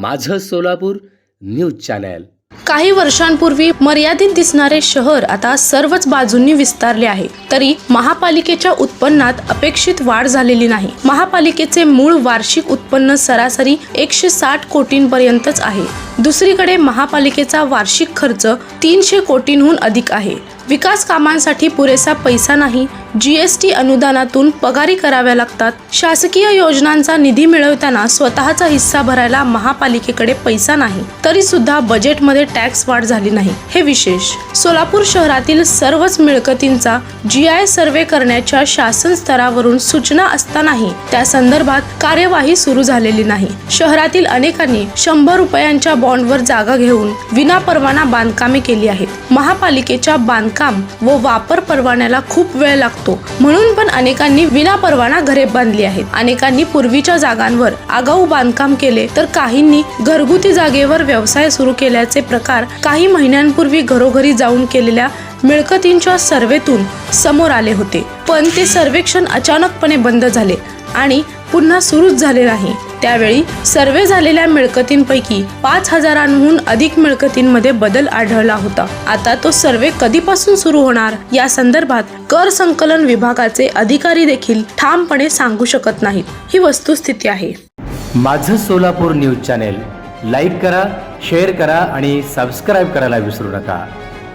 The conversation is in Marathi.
माझं सोलापूर न्यूज चॅनल. काही वर्षांपूर्वी मर्यादित दिसणारे शहर आता सर्वच बाजूंनी विस्तारले आहे. तरी महापालिकेच्या उत्पन्नात अपेक्षित वाढ झालेली नाही. महापालिकेचे मूळ वार्षिक उत्पन्न सरासरी एकशे साठ कोटींपर्यंतच आहे. दुसरीकडे महापालिकेचा वार्षिक खर्च तीनशे कोटींहून अधिक आहे. विकास कामांसाठी पुरेसा पैसा नाही जीएसटी अनुदानातून पगारी कराव्या लागतात. शासकीय योजनांचा निधी मिळवताना स्वतःचा हिस्सा भरायला महापालिकेकडे पैसा नाही तरी सुद्धा बजेटमध्ये टॅक्स वाढ झाली नाही. हे विशेष. सोलापूर शहरातील सर्वच मिळकतींचा जी आय सर्वे करण्याच्या शासन स्तरावरून सूचना असतानाही त्या संदर्भात कार्यवाही सुरू झालेली नाही. शहरातील अनेकांनी शंभर रुपयांच्या बॉन्डवर जागा घेऊन विना परवाना बांधकामे केली आहेत. महापालिकेच्या बांधकाम व वापर परवान्याला खूप वेळ लागतो. म्हणून पण अनेकांनी विना परवाना घरे बांधली आहेत. अनेकांनी पूर्वीच्या जागांवर आगाऊ बांधकाम केले तर काहींनी घरगुती जागेवर व्यवसाय सुरू केल्याचे प्रकार काही महिन्यांपूर्वी घरोघरी जाऊन केलेल्या मिळकतींच्या सर्वेतून समोर आले होते. पण ते सर्वेक्षण अचानकपणे बंद झाले आणि पुन्हा सुरूच झाले नाही. त्यावेळी सर्वे झालेल्या मिळकतींपैकी पाच हजारांहून अधिक मिळकतींमध्ये बदल आढळला होता. आता तो सर्वे कधीपासून सुरू होणार या संदर्भात कर संकलन विभागाचे अधिकारी देखील ठामपणे सांगू शकत नाहीत. ही वस्तुस्थिती आहे. माझं सोलापूर न्यूज चॅनेल लाईक करा शेअर करा आणि सबस्क्राईब करायला विसरू नका.